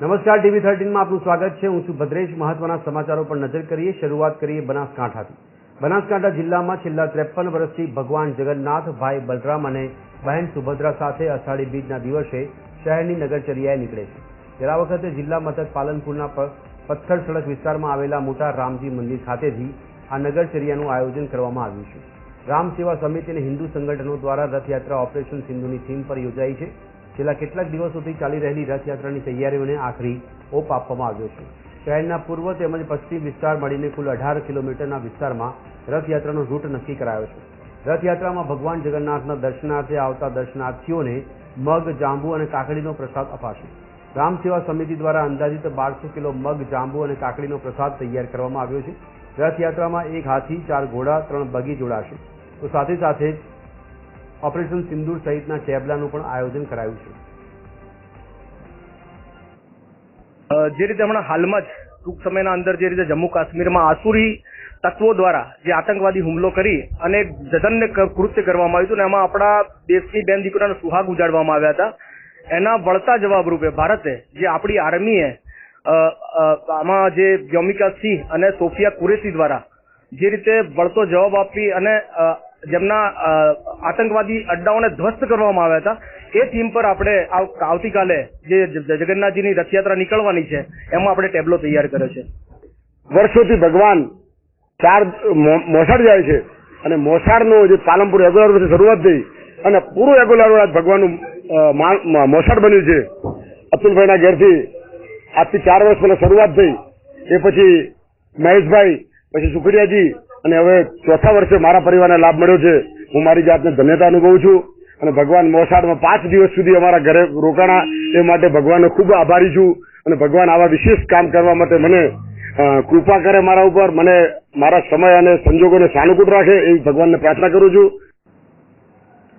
નમસ્કાર, ટીવી થર્ટીનમાં આપનું સ્વાગત છે. હું છું ભદ્રેશ. મહત્વના સમાચારો પર નજર કરીએ. શરૂઆત કરીએ બનાસકાંઠાથી. બનાસકાંઠા જિલ્લામાં છેલ્લા ત્રેપન વર્ષથી ભગવાન જગન્નાથ, ભાઈ બલરામ અને બહેન સુભદ્રા સાથે અષાઢી બીજના દિવસે શહેરની નગરચર્યાએ નીકળે છે. ત્યારે વખતે જિલ્લા મથક પાલનપુરના પથ્થર સડક વિસ્તારમાં આવેલા મોટા રામજી મંદિર ખાતેથી આ નગરચર્યાનું આયોજન કરવામાં આવ્યું છે. રામ સેવા સમિતિ અને હિન્દુ સંગઠનો દ્વારા રથયાત્રા ઓપરેશન સિંધુની થીમ પર યોજાઈ છે. છેલ્લા કેટલાક દિવસોથી ચાલી રહેલી રથયાત્રાની તૈયારીઓને આખરી ઓપ આપવામાં આવ્યો છે. શહેરના પૂર્વ તેમજ પશ્ચિમ વિસ્તાર મળીને કુલ અઢાર કિલોમીટરના વિસ્તારમાં રથયાત્રાનો રૂટ નક્કી કરાયો છે. રથયાત્રામાં ભગવાન જગન્નાથના દર્શનાર્થે આવતા દર્શનાર્થીઓને મગ, જાંબુ અને કાકડીનો પ્રસાદ અપાશે. ગ્રામ સેવા સમિતિ દ્વારા અંદાજિત બારસો કિલો મગ, જાંબુ અને કાકડીનો પ્રસાદ તૈયાર કરવામાં આવ્યો છે. રથયાત્રામાં એક હાથી, ચાર ઘોડા, ત્રણ બગી જોડાશે. તો સાથે સાથે ઓપરેશન સિંદૂર સહિતના ટેબલાનું પણ આયોજન કરાયું છે. જે રીતે હમણાં હાલમાં જ ટૂંક સમયના અંદર જે રીતે જમ્મુ કાશ્મીરમાં આસુરી તત્વો દ્વારા જે આતંકવાદી હુમલો કરી અને જધન્ય કૃત્ય કરવામાં આવ્યું હતું ને એમાં આપણા દેશની બેન દીકરાના સુહાગ ઉજાડવામાં આવ્યા હતા. એના વળતા જવાબ રૂપે ભારતે જે આપણી આર્મીએ આમાં જે વ્યોમિકા સિંહ અને સોફિયા કુરેશી દ્વારા જે રીતે વળતો જવાબ આપી અને જેમના આતંકવાદી અડ્ડાઓને ધ્વસ્ત કરવામાં આવ્યા હતા એ થીમ પર આપણે આવ- આવતીકાલે જે જગન્નાથજીની રથયાત્રા નીકળવાની છે એમાં આપણે ટેબ્લો તૈયાર કર્યો છે. વર્ષોથી ભગવાન ચાર મોસાળ જાય છે અને મોસાળનો જે પાલનપુર રેગ્યુલર શરૂઆત થઈ અને પૂરું રેગ્યુલર આજ ભગવાનનું અ, મા- મ- મોસાળ બન્યું છે. અતુલભાઈના ઘેરથી આજથી ચાર વર્ષ પહેલા શરૂઆત થઈ એ પછી મહેશભાઈ પછી સુખડિયાજી અને હવે ચોથા વર્ષે મારા પરિવારને લાભ મળ્યો છે. હું મારી જાતને ધન્યતા અનુભવું છું અને ભગવાન મોસાળમાં પાંચ દિવસ સુધી અમારા ઘરે રોકાણા એ માટે ભગવાનનો ખૂબ આભારી છું. અને ભગવાન આવા વિશેષ કામ કરવા માટે મને કૃપા કરે મારા ઉપર. મને મારા સમય અને સંજોગોને સાનુકૂળ રાખે એવી ભગવાનને પ્રાર્થના કરું છું.